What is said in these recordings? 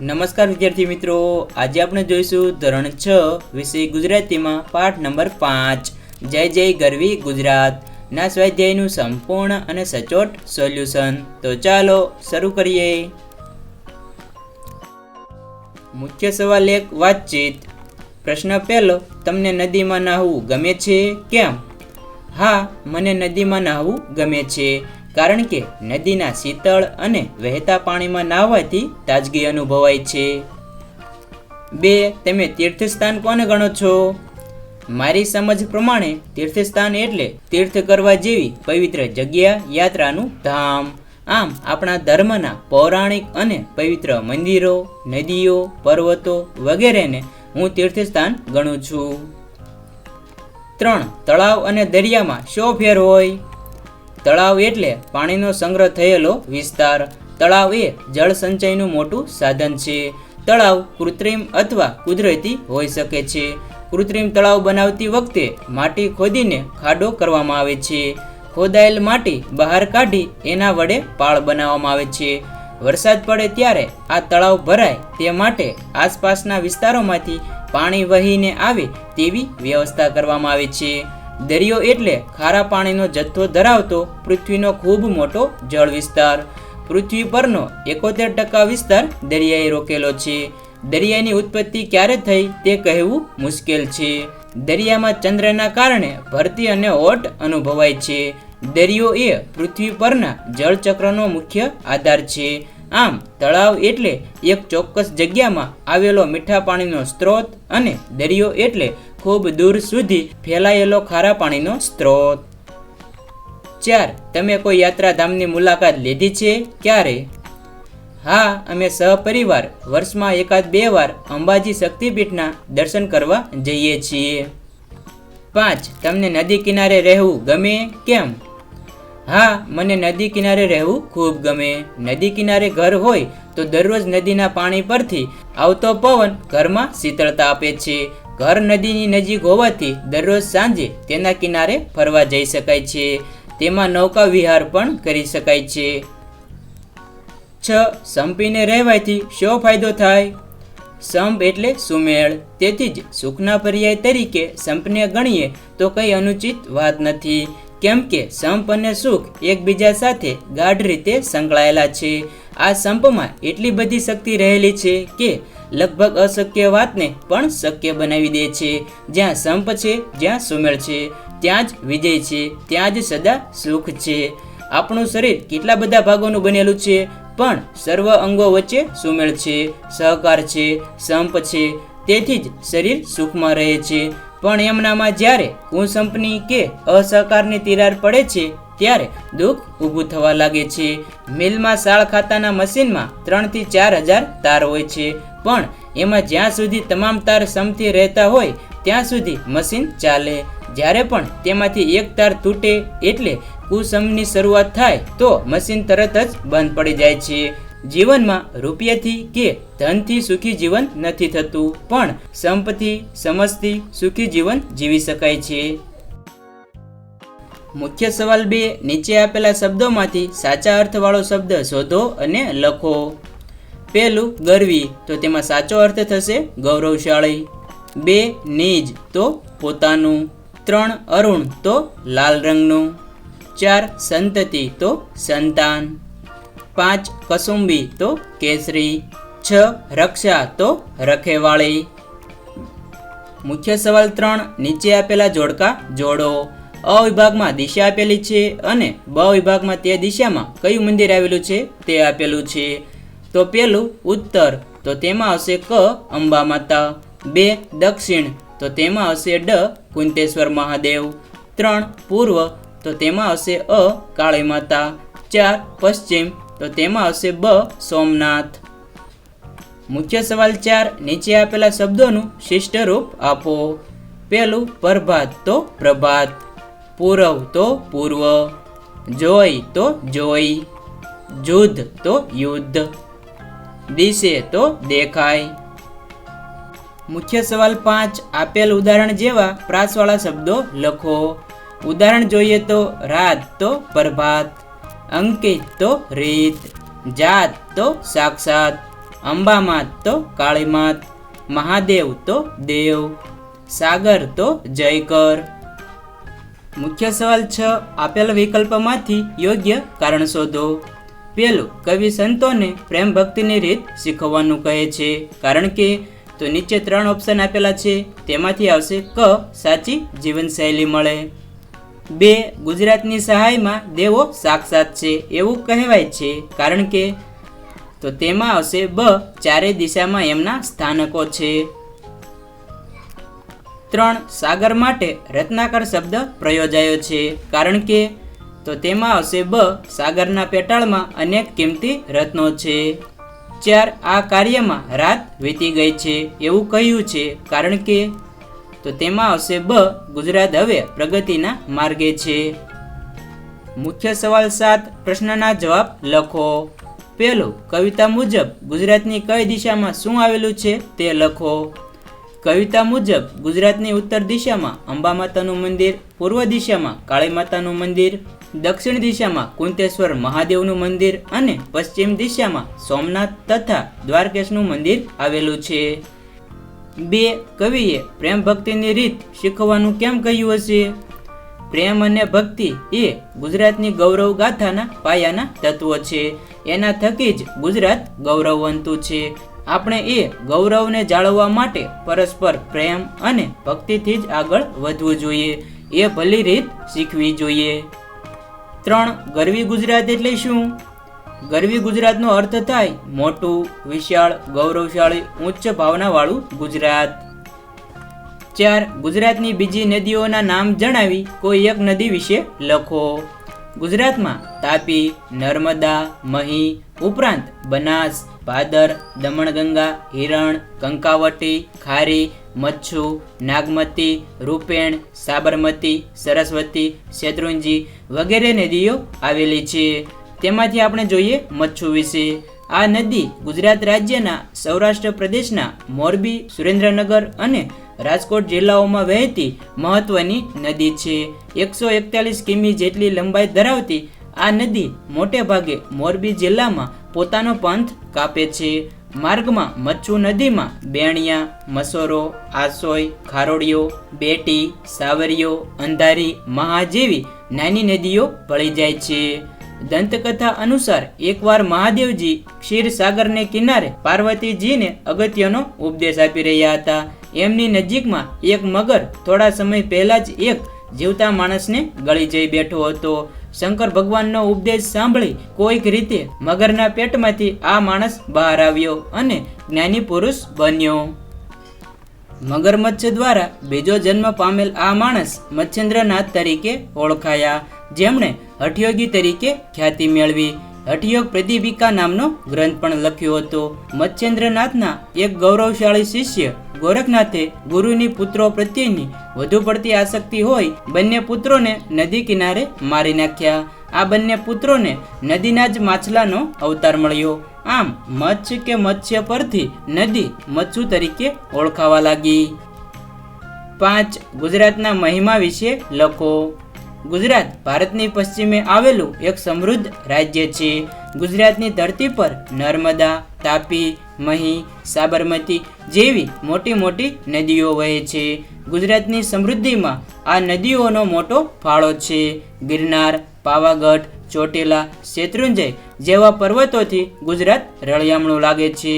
નમસ્કાર વિદ્યાર્થી મિત્રો, આજે આપણે જોઈશું ધોરણ છ, વિષય ગુજરાતીમાં, પાઠ નંબર પાંચ. જય જય ગરવી ગુજરાત. ના સ્વાધ્યાયનું સંપૂર્ણ અને સચોટ સોલ્યુશન. તો ચાલો, શરૂ કરીએ. મુખ્ય સવાલ એક, વાતચીત. પ્રશ્ન પહેલો, તમને નદીમાં નાહવું ગમે છે? કેમ? હા, મને નદીમાં નાહવું ગમે છે. કારણ કે નદીના શીતળ અને વહેતા પાણીમાં નાહવાથી તાજગી અનુભવાય છે. બે, તમે તીર્થસ્થાન કોને ગણો છો? મારી સમજ પ્રમાણે તીર્થસ્થાન એટલે તીર્થ કરવા જેવી પવિત્ર જગ્યા યાત્રાનું ધામ. આમ, આપણા ધર્મના પૌરાણિક અને પવિત્ર મંદિરો, નદીઓ, પર્વતો વગેરેને હું તીર્થસ્થાન ગણું છું. ત્રણ, તળાવ અને દરિયામાં શો ફેર હોય? તળાવ એટલે પાણીનો સંગ્રહ થયેલો વિસ્તાર. તળાવ એ જળ સંચયનું મોટું સાધન છે. તળાવ કૃત્રિમ અથવા કુદરતી હોઈ શકે છે. કૃત્રિમ તળાવ બનાવતી વખતે માટી ખોદીને ખાડો કરવામાં આવે છે. ખોદાયેલ માટી બહાર કાઢી એના વડે પાળ બનાવવામાં આવે છે. વરસાદ પડે ત્યારે આ તળાવ ભરાય તે માટે આસપાસના વિસ્તારોમાંથી પાણી વહીને આવે તેવી વ્યવસ્થા કરવામાં આવે છે. દરિયો એટલે ખારા પાણીનો જથ્થો ધરાવતો પૃથ્વીનો ખૂબ મોટો જળ વિસ્તાર. પૃથ્વી પરનો એકોતેર ટકા વિસ્તાર દરિયાએ રોકેલો છે. દરિયાની ઉત્પત્તિ ક્યારે થઈ તે કહેવું મુશ્કેલ છે. દરિયામાં ચંદ્રના કારણે ભરતી અને ઓટ અનુભવાય છે. દરિયો એ પૃથ્વી પરના જળચક્રનો મુખ્ય આધાર છે. આમ, તળાવ એટલે એક ચોક્કસ જગ્યામાં આવેલો મીઠા પાણીનો સ્ત્રોત અને દરિયો એટલે ખૂબ દૂર સુધી ફેલાયેલો ખારા પાણીનો સ્ત્રોત. ચાર, તમે કોઈ યાત્રાધામની મુલાકાત લીધી છે? ક્યારે? હા, અમે સહપરિવાર વર્ષમાં એકાદ બે વાર અંબાજી શક્તિપીઠના દર્શન કરવા જઈએ છીએ. પાંચ, તમને નદી કિનારે રહેવું ગમે? કેમ? હા, મને નદી કિનારે રહેવું ખૂબ ગમે. નદી કિનારે ઘર હોય તો દરરોજ નદીના પાણી પરથી આવતો પવન ઘરમાં શીતળતા આપે છે. ઘર નદીની નજીક હોવાથી દરરોજ સાંજે તેના કિનારે ફરવા જઈ શકાય છે. તેમાં નૌકા વિહાર પણ કરી શકાય છે. છ, સંપીને રહેવાથી શો ફાયદો થાય? સંપ એટલે સુમેળ. તેથી જ સુખના પર્યાય તરીકે સંપને ગણીએ તો કંઈ અનુચિત વાત નથી. કેમ કે સંપ અને સુખ એકબીજા સાથે ગાઢ રીતે સંકળાયેલા છે. આ સંપમાં એટલી બધી શક્તિ રહેલી છે કે લગભગ અશક્ય વાતને પણ શક્ય બનાવી દે છે. જ્યાં સંપ છે, જ્યાં સુમેળ છે, ત્યાં જ વિજય છે, ત્યાં જ સદા સુખ છે. આપણું શરીર કેટલા બધા ભાગોનું બનેલું છે, પણ સર્વ અંગો વચ્ચે સુમેળ છે, સહકાર છે, સંપ છે, તેથી જ શરીર સુખમાં રહે છે. પણ એમનામાં જ્યારે કુસંપની કે અસહકારની તિરાડ પડે છે ત્યારે દુઃખ ઊભું થવા લાગે છે. મિલમાં સાળ ખાતાના મશીનમાં ત્રણથી ચાર હજાર તાર હોય છે. પણ એમાં જ્યાં સુધી તમામ તાર સમથી રહેતા હોય, ત્યાં સુધી મશીન ચાલે. જ્યારે પણ તેમાંથી એક તાર તૂટે એટલે કુસમની શરૂઆત થાય, તો મશીન તરત જ બંધ પડી જાય છે. જીવનમાં રૂપિયાથી કે ધનથી સુખી જીવન નથી થતું, પણ સંપથી સમજથી સુખી જીવન જીવી શકાય છે. મુખ્ય સવાલ બે, નીચે આપેલા શબ્દોમાંથી સાચા અર્થવાળો શબ્દ શોધો અને લખો. પહેલું, ગરવી, તો તેમાં સાચો અર્થ થશે ગૌરવશાળી. બે, નીજ, તો પોતાનું. ત્રણ, અરુણ, તો લાલ રંગનું. ચાર, સંતતિ, તો સંતાન. પાંચ, કસુંબી, તો કેસરી. છ, રક્ષા, તો રખેવાળી. મુખ્ય સવાલ ત્રણ, નીચે આપેલા જોડકા જોડો. અ વિભાગમાં દિશા આપેલી છે અને બ વિભાગમાં તે દિશામાં કયું મંદિર આવેલું છે તે આપેલું છે. તો પેલું ઉત્તર, તો તેમાં આવશે ક અંબા માતા બે દક્ષિણ, તો તેમાં આવશે ડ કુંતેશ્વર મહાદેવ, ત્રણ પૂર્વ, તો તેમાં આવશે અ કાળી માતા ચાર પશ્ચિમ, તો તેમાં આવશે બ સોમનાથ. મુખ્ય સવાલ ચાર, નીચે આપેલા શબ્દોનું શિષ્ટ રૂપ આપો. પહેલું પ્રભાત, તો પ્રભાત. પૂરવ તો પૂર્વ. જોઈ તો જોઈ, જુદ્ધ તો યુદ્ધ, દિશે તો દેખાય. મુખ્ય સવાલ પાંચ, આપેલ ઉદાહરણ જેવા પ્રાસવાળા શબ્દો લખો. ઉદાહરણ જોઈએ તો રાત તો પ્રભાત, અંકિત તો રીત, જાત તો સાક્ષાત, અંબામાત તો કાળીમાત, મહાદેવ તો દેવ, સાગર તો જયકર. મુખ્ય સવાલ છ. આપેલ વિકલ્પમાંથી યોગ્ય કારણ શોધો. પેલું કવિ સંતોને પ્રેમ ભક્તિની રીત શીખવવાનું કહે છે. કારણ કે તો નીચે ત્રણ ઓપ્શન આપેલા છે. તેમાંથી આવશે ક, સાચી જીવનશૈલી મળે. બે, ગુજરાતની સહાયમાં દેવો સાક્ષાત છે. એવું કહેવાય છે. કારણ કે તો તેમાં આવશે બ ચારે દિશામાં એમના સ્થાનકો છે. ત્રણ સાગર માટે રત્નાકર શબ્દ પ્રયોજાયો છે. કારણ કે તો તેમાં આવશે બ સાગરના પેટાળમાં અનેક કિંમતી રત્નો છે. ચાર, આ કાર્યમાં રાત વીતી ગઈ છે એવું કહ્યું છે. કારણ કે તો તેમાં આવશે બ ગુજરાત હવે પ્રગતિના માર્ગે છે. મુખ્ય સવાલ સાત પ્રશ્નના જવાબ લખો. પહેલું, કવિતા મુજબ ગુજરાતની કઈ દિશામાં શું આવેલું છે તે લખો. કવિતા મુજબ ગુજરાતની ઉત્તર દિશામાં અંબા માતાનું મંદિર, પૂર્વ દિશામાં કાળી માતાનું મંદિર, દક્ષિણ દિશામાં કુંતેશ્વર મહાદેવનું મંદિર અને પશ્ચિમ દિશામાં સોમનાથ તથા દ્વારકેશનું મંદિર આવેલું છે. બે કવિએ પ્રેમ ભક્તિની રીત શીખવાનું કેમ કહ્યું હશે? પ્રેમ અને ભક્તિ એ ગુજરાતની ગૌરવ ગાથાના પાયાના તત્વો છે. એના થકી જ ગુજરાત ગૌરવવંતું છે. આપણે એ ગૌરવને જાળવવા માટે પરસ્પર પ્રેમ અને ભક્તિથી જ આગળ વધવું જોઈએ. એ ભલી રીત શીખવી જોઈએ. ત્રણ, ગરવી ગુજરાત એટલે શું? ગરવી ગુજરાતનો અર્થ થાય મોટું, વિશાળ, ગૌરવશાળી, ઉચ્ચ ભાવનાવાળું ગુજરાત. ચાર, ગુજરાતની બીજી નદીઓના નામ જણાવી કોઈ એક નદી વિશે લખો. ગુજરાતમાં તાપી, નર્મદા, મહી, ઉપરાંત બનાસ ભાદર, દમણગંગા, હિરણ, કંકાવટી, ખારી, મચ્છુ, નાગમતી, રૂપેણ, સાબરમતી, સરસ્વતી, શેત્રુંજી વગેરે નદીઓ આવેલી છે. તેમાંથી આપણે જોઈએ મચ્છુ વિશે. આ નદી ગુજરાત રાજ્યના સૌરાષ્ટ્ર પ્રદેશના મોરબી, સુરેન્દ્રનગર અને રાજકોટ જિલ્લાઓમાં વહેતી મહત્વની નદી છે. એકસો એકતાલીસ કિમી જેટલી લંબાઈ ધરાવતી આ નદી મોટે ભાગે મોરબી જિલ્લામાં પોતાનો પંથ કાપે છે. માર્ગમાં મચ્છુ નદીમાં બેણિયા, મસોરો, આસોય ખારોડિયો બેટી સાવરિયો અંધારી, મહા જેવી નાની નદીઓ ભળી જાય છે. દંતકથા અનુસાર એકવાર મહાદેવજી ક્ષીરસાગરને કિનારે પાર્વતીજીને અગત્યનો ઉપદેશ આપી રહ્યા હતા. એમની નજીકમાં એક મગર થોડા સમય પહેલા જ એક જીવતા માણસને ગળી જઈ બેઠો હતો. શંકર ભગવાનનો ઉપદેશ સાંભળી કોઈક રીતે મગરના પેટમાંથી આ માણસ બહાર આવ્યો અને જ્ઞાની પુરુષ બન્યો. મગરમચ્છ દ્વારા બીજો જન્મ પામેલ આ માણસ મચ્છેન્દ્રનાથ તરીકે ઓળખાયા. જેમણે હઠયોગી તરીકે ખ્યાતિ મેળવી. હઠયોગ પ્રદીપિકા નામનો ગ્રંથ પણ લખ્યો હતો. મચ્છેન્દ્રનાથના એક ગૌરવશાળી શિષ્ય ગોરખનાથે ગુરુની પુત્રો પ્રત્યેની વધુ પડતી આસક્તિ હોય બંને પુત્રોને નદી કિનારે મારી નાખ્યા. આ બંને પુત્રોને નદીના જ માછલાનો અવતાર મળ્યો. આમ મચ્છ કે મત્સ્ય પરથી નદી મચ્છુ તરીકે ઓળખાવા લાગી. પાંચ ગુજરાતના મહિમા વિશે લખો. ગુજરાત ભારતની પશ્ચિમે આવેલું એક સમૃદ્ધ રાજ્ય છે. ગુજરાતની ધરતી પર નર્મદા, તાપી, મહી, સાબરમતી જેવી મોટી મોટી નદીઓ વહે છે. ગુજરાતની સમૃદ્ધિમાં આ નદીઓનો મોટો ફાળો છે. ગિરનાર, પાવાગઢ, ચોટીલા, શેત્રુંજય જેવા પર્વતોથી ગુજરાત રળિયામણું લાગે છે.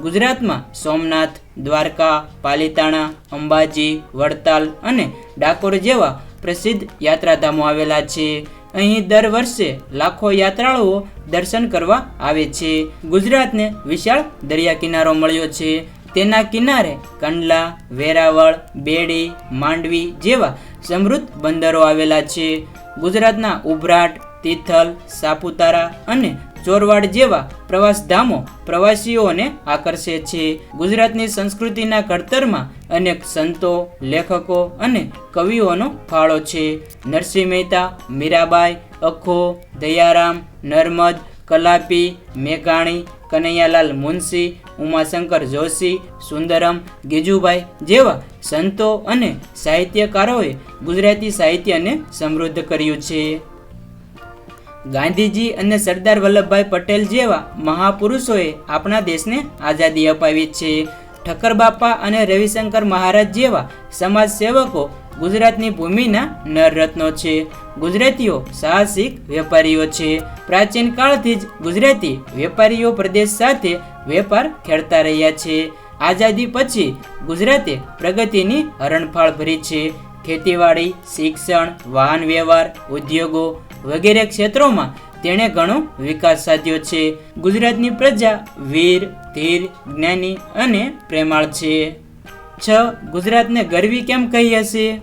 ગુજરાતમાં સોમનાથ, દ્વારકા, પાલીતાણા, અંબાજી, વડતાલ અને ડાકોર જેવા પ્રસિદ્ધ યાત્રાધામો આવેલા છે. અહીં દર વર્ષે લાખો યાત્રાળુઓ દર્શન કરવા આવે છે. ગુજરાતને વિશાળ દરિયા કિનારો મળ્યો છે. તેના કિનારે કંડલા, વેરાવળ, બેડી, માંડવી જેવા સમૃદ્ધ બંદરો આવેલા છે. ગુજરાતના ઉભરાટ, તિથલ, સાપુતારા અને ચોરવાડ જેવા પ્રવાસધામો પ્રવાસીઓને આકર્ષે છે. ગુજરાતની સંસ્કૃતિના ઘડતરમાં અનેક સંતો, લેખકો અને કવિઓનો ફાળો છે. નરસિંહ મહેતા, મીરાબાઈ, અખો, દયારામ, નર્મદ, કલાપી, મેઘાણી, કનૈયાલાલ મુનશી, ઉમાશંકર જોશી, સુંદરમ, ગીજુભાઈ જેવા સંતો અને સાહિત્યકારોએ ગુજરાતી સાહિત્યને સમૃદ્ધ કર્યું છે. ગાંધીજી અને સરદાર વલ્લભભાઈ પટેલ જેવા મહાપુરુષોએ આપણા દેશને આઝાદી અપાવી છે. ઠક્કર બાપા અને રવિશંકર મહારાજ જેવા સમાજ સેવકો ગુજરાતની ભૂમિના નરરત્નો છે. ગુજરાતીઓ સાહસિક વેપારીઓ છે. પ્રાચીન કાળથી જ ગુજરાતી વેપારીઓ પ્રદેશ સાથે વેપાર ખેડતા રહ્યા છે. આઝાદી પછી ગુજરાતે પ્રગતિની હરણફાળ ભરી છે. ખેતીવાડી, શિક્ષણ, વાહન વ્યવહાર, ઉદ્યોગો વગેરે ક્ષેત્રોમાં તેણે ઘણો વિકાસ સાધ્યો છે. ગુજરાતની પ્રજા વીર, ધીર, જ્ઞાની અને પ્રેમાળ છે. છ, ગુજરાતને ગરવી કેમ કહી હશે?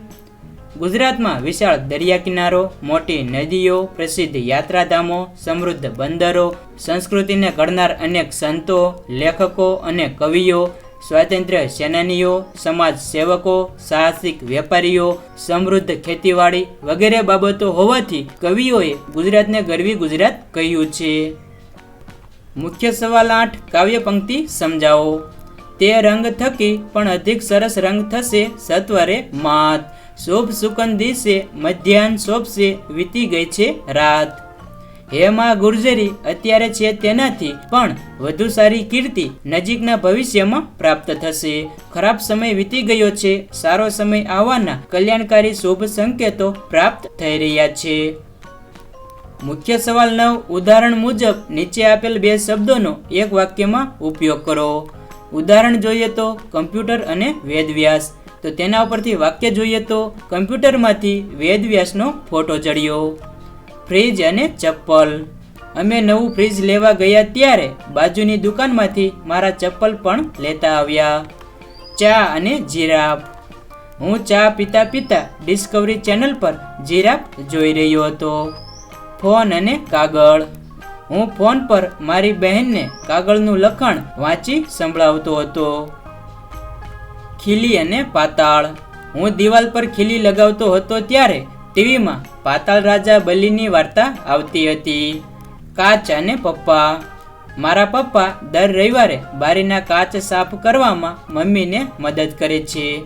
ગુજરાતમાં વિશાળ દરિયા કિનારો, મોટી નદીઓ, પ્રસિદ્ધ યાત્રાધામો, સમૃદ્ધ બંદરો, સંસ્કૃતિને ઘડનાર અનેક સંતો, લેખકો અને કવિઓ સ્વાતંત્ર્ય સેનાનીઓ, સમાજ સેવકો, સાહસિક વેપારીઓ, સમૃદ્ધ ખેતીવાડી વગેરે બાબતો હોવાથી કવિઓએ ગુજરાતને ગરવી ગુજરાત કહ્યું છે. મુખ્ય સવાલ આઠ, કાવ્ય પંક્તિ સમજાવો. તે રંગ થકી પણ અધિક સરસ રંગ થશે સત્વરે માત. શુભ સુકન દિવસે મધ્યાહન શોભશે વીતી ગઈ છે રાત. હે માં ગુર્જરી, અત્યારે છે તેનાથી પણ વધુ સારી કીર્તિ નજીકના ભવિષ્યમાં પ્રાપ્ત થશે. ખરાબ સમય વીતી ગયો છે, સારો સમય આવવાના કલ્યાણકારી શુભ સંકેતો પ્રાપ્ત થઈ રહ્યા છે. મુખ્ય સવાલ નવ, ઉદાહરણ મુજબ નીચે આપેલ બે શબ્દોનો એક વાક્યમાં ઉપયોગ કરો. ઉદાહરણ જોઈએ તો, કમ્પ્યુટર અને વેદવ્યાસ. તો તેના ઉપરથી વાક્ય જોઈએ તો, કમ્પ્યુટરમાંથી વેદવ્યાસનો ફોટો જડ્યો. ફ્રીજ અને ચપ્પલ. અમે નવું ફ્રીજ લેવા ગયા ત્યારે બાજુની દુકાનમાંથી મારા ચપ્પલ પણ લેતા આવ્યા. ચા અને જીરાફ. હું ચા પીતા પીતા ડિસ્કવરી ચેનલ પર જીરાફ જોઈ રહ્યો હતો. ફોન અને કાગળ. હું ફોન પર મારી બહેનને કાગળનું લખાણ વાંચી સંભળાવતો હતો. ખીલી અને પાતાળ. હું દિવાલ પર ખીલી લગાવતો હતો ત્યારે ટીવીમાં પાતાળ રાજા બલીની વાર્તા આવતી હતી. કાચ અને પપ્પા. મારા પપ્પા દર રવિવારે બારીના કાચ સાફ કરવામાં મમ્મીને મદદ કરે છે.